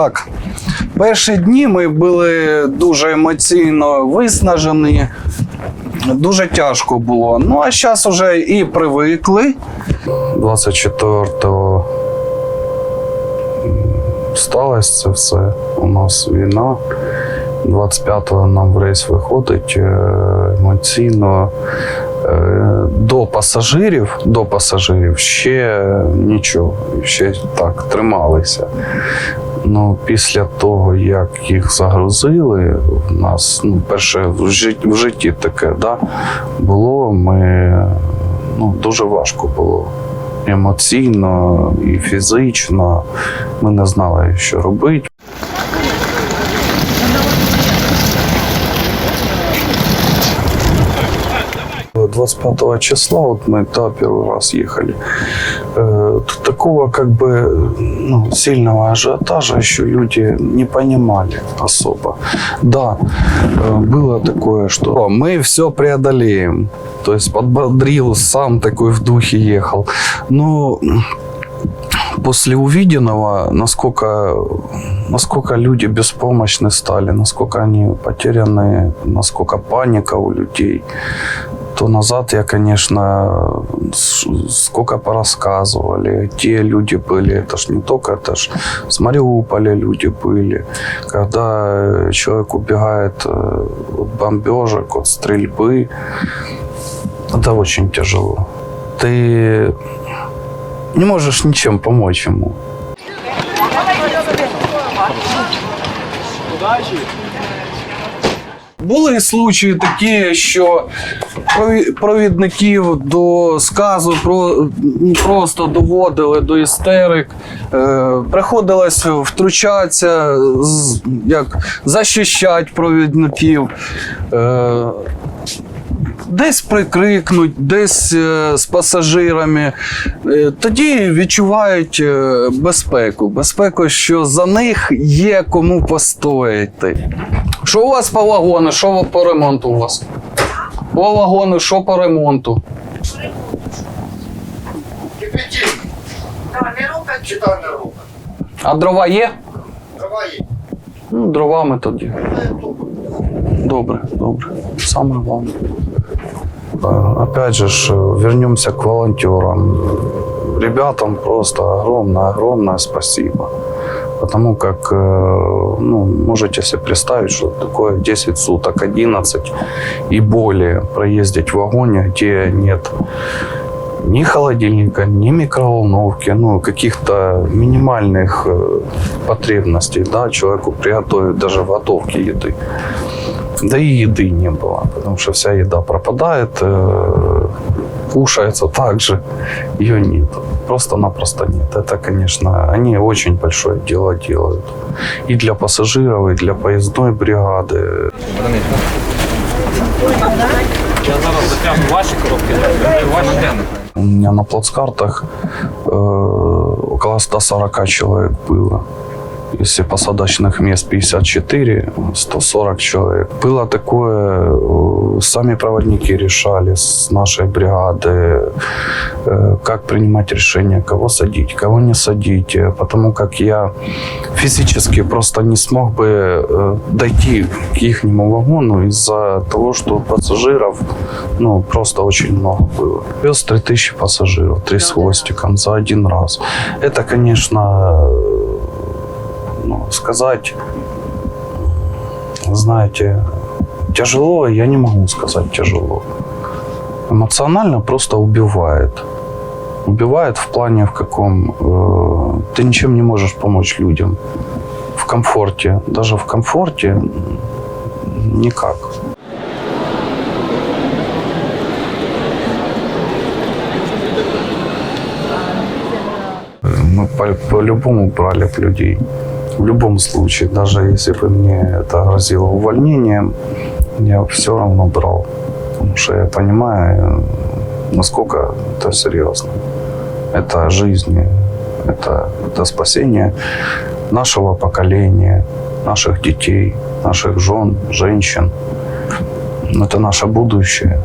Так, перші дні ми були дуже емоційно виснажені. Дуже тяжко було. Ну а зараз вже і привикли. 24-го сталося це все. У нас війна. 25-го нам в рейс виходить е, емоційно. Е, До пасажирів, до пасажирів ще нічого, ще так трималися. Ну, після того, як їх загрузили, в нас ну, перше в житті, в житті таке да, було, ми ну, дуже важко було. Емоційно і фізично. Ми не знали, що робити. 25 числа, вот мы да, первый раз ехали, э, такого как бы ну, сильного ажиотажа еще люди не понимали особо. Да, э, было такое, что мы все преодолеем. То есть подбодрил, сам такой в духе ехал. Но после увиденного, насколько, насколько люди беспомощны стали, насколько они потеряны, насколько паника у людей, то назад я, конечно, сколько порассказывали. Те люди были, это ж не только, это ж с Мариуполя люди были. Когда э, человек убегает э, от бомбежек, от стрельбы, это очень тяжело. Ты не можешь ничем помочь ему. Були случаї такі, що провідників до сказу про, ну, просто доводили до істерик. Е, приходилось втручатися, як захищати провідників. Е, десь прикрикнуть, десь е, з пасажирами. Тоді відчувають безпеку. Безпеку, що за них є кому постояти. Що у вас по вагону? Що по ремонту у вас? По вагону, що по ремонту? Кипятильник. Да, не рухать чи то не рухать? А дрова є? Давай. Ну, дровами тоді. Добре, добре. Саме головне. Опять же, ж, вернемся к волонтерам. Ребятам просто огромное-огромное спасибо. Потому как, э, ну, можете себе представить, что такое 10 суток, 11 и более проездить в вагоне, где нет ни холодильника, ни микроволновки, ну, каких-то минимальных э, потребностей, да, человеку приготовить даже готовки еды. Да и еды не было, потому что вся еда пропадает, э, кушается так же, ее нет. Просто-напросто нет. Это, конечно, они очень большое дело делают. И для пассажиров, и для поездной бригады. У меня на плацкартах э, около 140 человек было. Если посадочных мест 54, 140 человек. Было такое, э, сами проводники решали с нашей бригады, э, как принимать решение, кого садить, кого не садить. Э, Потому как я физически просто не смог бы дойти к их вагону из-за того, что пассажиров ну, просто очень много было. Вез 3000 пассажиров, три с хвостиком за один раз. Это, конечно, ну, сказать, знаете, тяжело, я не могу сказать тяжело. Эмоционально просто убивает. Убивает в плане, в каком э, ты ничем не можешь помочь людям. В комфорте, даже в комфорте никак. Мы по- по-любому брали б людей. В любом случае, даже если бы мне это грозило увольнением, я все равно брал. Потому что я понимаю, насколько это серьезно. Это жизни, это, это спасение нашего поколения, наших детей, наших жен, женщин. Это наше будущее.